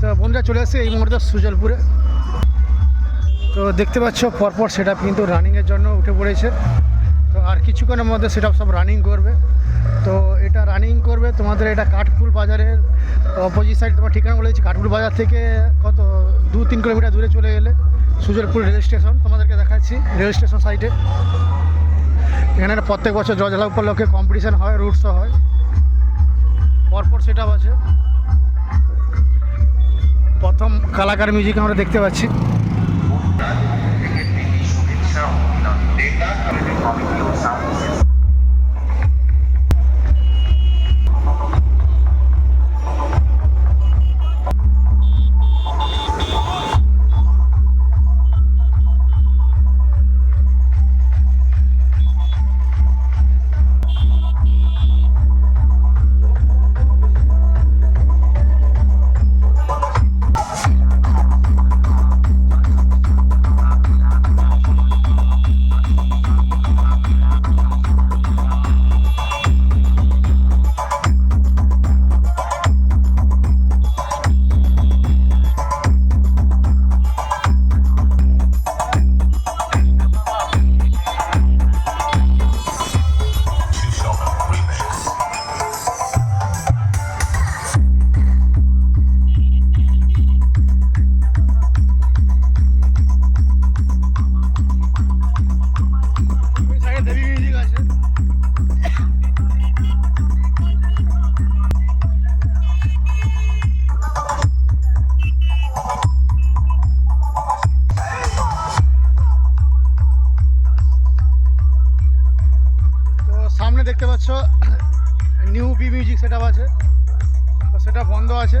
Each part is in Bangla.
তো বন্ধুরা চলে এসেছে এই মুহূর্তে সুজলপুরে। তো দেখতে পাচ্ছ, পরপর সেট কিন্তু রানিংয়ের জন্য উঠে পড়েছে। তো আর কিছুক্ষণের মধ্যে সেটা সব রানিং করবে। তো এটা রানিং করবে তোমাদের এটা কাঠফুল বাজারের অপোজিট সাইড তোমার ঠিকানা বলেছি কাঠফুল বাজার থেকে কত, দু তিন কিলোমিটার দূরে চলে গেলে সুজলপুর রেল স্টেশন তোমাদেরকে দেখাচ্ছি, রেল স্টেশন সাইডে এখানে প্রত্যেক বছর জজলা উপলক্ষে কম্পিটিশান হয় রুটসও হয়। পরপর সেট আছে। প্রথম কালাকার মিউজিক আমরা দেখতে পাচ্ছি। সামনে দেখতে পাচ্ছ নিউ পি মিউজিক সেট আছে। সেটা বন্ধ আছে।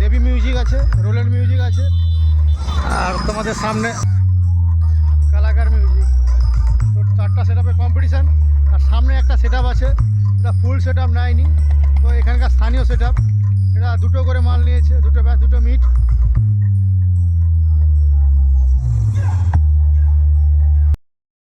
দেবী মিউজিক আছে রোলেন্ড মিউজিক আছে, আর তোমাদের সামনে কালাকার মিউজিক তো চারটা সেট আপের কম্পিটিশান আর সামনে একটা সেট আছে, এটা ফুল সেট আপ নেয়নি। তো এখানকার স্থানীয় সেট আপ এটা দুটো করে মাল নিয়েছে, দুটো ব্যাস, দুটো মিট